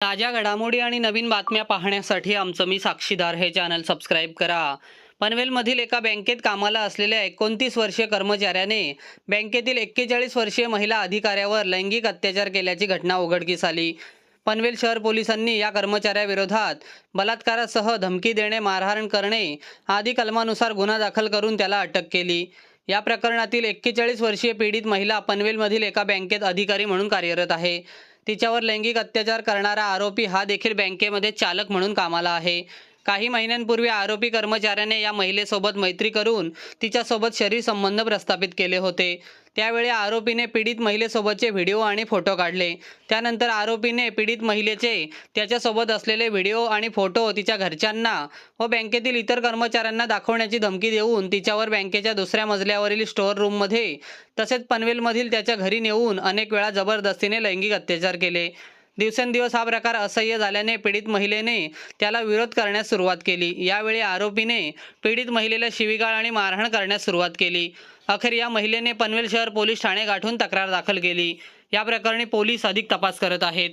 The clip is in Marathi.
ताज्या घडामोडी आणि नवीन बातम्या पाहण्यासाठी आमचं मी साक्षीदार हे चॅनल सबस्क्राईब करा. पनवेलमधील एका बँकेत कामाला असलेल्या एकोणतीस वर्षीय कर्मचाऱ्याने बँकेतील एक्केचाळीस वर्षीय महिला अधिकाऱ्यावर लैंगिक अत्याचार केल्याची घटना उघडकीस आली. पनवेल शहर पोलिसांनी या कर्मचाऱ्याविरोधात बलात्कारासह धमकी देणे मारहाण करणे आदी कलमानुसार गुन्हा दाखल करून त्याला अटक केली. या प्रकरणातील एक्केचाळीस वर्षीय पीडित महिला पनवेलमधील एका बँकेत अधिकारी म्हणून कार्यरत आहे. तिच्यावर लैंगिक अत्याचार करणारा आरोपी हा देखील बँकेमध्ये चालक म्हणून कामाला आहे. काही महिन्यांपूर्वी आरोपी कर्मचाऱ्याने या महिलेसोबत मैत्री करून तिच्यासोबत शरीर संबंध प्रस्थापित केले होते. त्यावेळी आरोपीने पीडित महिलेसोबतचे व्हिडिओ आणि फोटो काढले. त्यानंतर आरोपीने पीडित महिलेचे त्याच्यासोबत असलेले व्हिडिओ आणि फोटो तिच्या घरच्यांना व बँकेतील इतर कर्मचाऱ्यांना दाखवण्याची धमकी देऊन तिच्यावर बँकेच्या दुसऱ्या मजल्यावरील स्टोअर रूममध्ये तसेच पनवेलमधील त्याच्या घरी नेऊन अनेक वेळा जबरदस्तीने लैंगिक अत्याचार केले. दिवसेंदिवस हा प्रकार असह्य झाल्याने पीडित महिलेने त्याला विरोध करण्यास सुरुवात केली. यावेळी आरोपीने पीडित महिलेला शिवीगाळ आणि मारहाण करण्यास सुरुवात केली. अखेर या महिलेने पनवेल शहर पोलीस ठाणे गाठून तक्रार दाखल केली. या प्रकरणी पोलीस अधिक तपास करत आहेत.